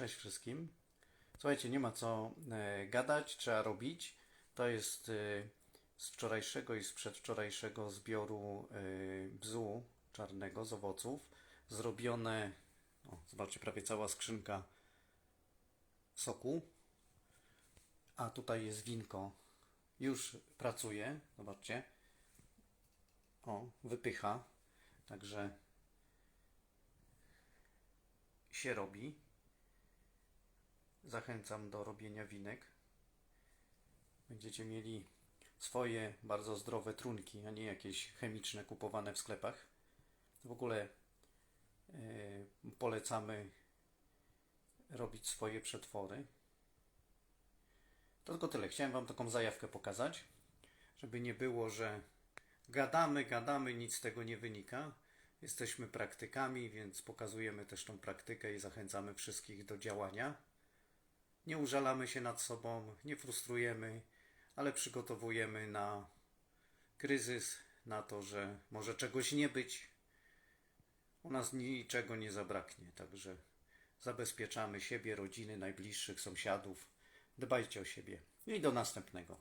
Cześć wszystkim. Słuchajcie, nie ma co e, gadać, trzeba robić. To jest e, z wczorajszego i z przedwczorajszego zbioru e, bzu czarnego z owoców. Zrobione, o, zobaczcie, prawie cała skrzynka soku. A tutaj jest winko. Już pracuje, zobaczcie. O, wypycha. Także się robi. Zachęcam do robienia winek. Będziecie mieli swoje bardzo zdrowe trunki, a nie jakieś chemiczne kupowane w sklepach. W ogóle e, polecamy robić swoje przetwory. To tylko tyle. Chciałem Wam taką zajawkę pokazać, żeby nie było, że gadamy, gadamy, nic z tego nie wynika. Jesteśmy praktykami, więc pokazujemy też tą praktykę i zachęcamy wszystkich do działania. Nie użalamy się nad sobą, nie frustrujemy, ale przygotowujemy na kryzys, na to, że może czegoś nie być. U nas niczego nie zabraknie, także zabezpieczamy siebie, rodziny, najbliższych, sąsiadów. Dbajcie o siebie i do następnego.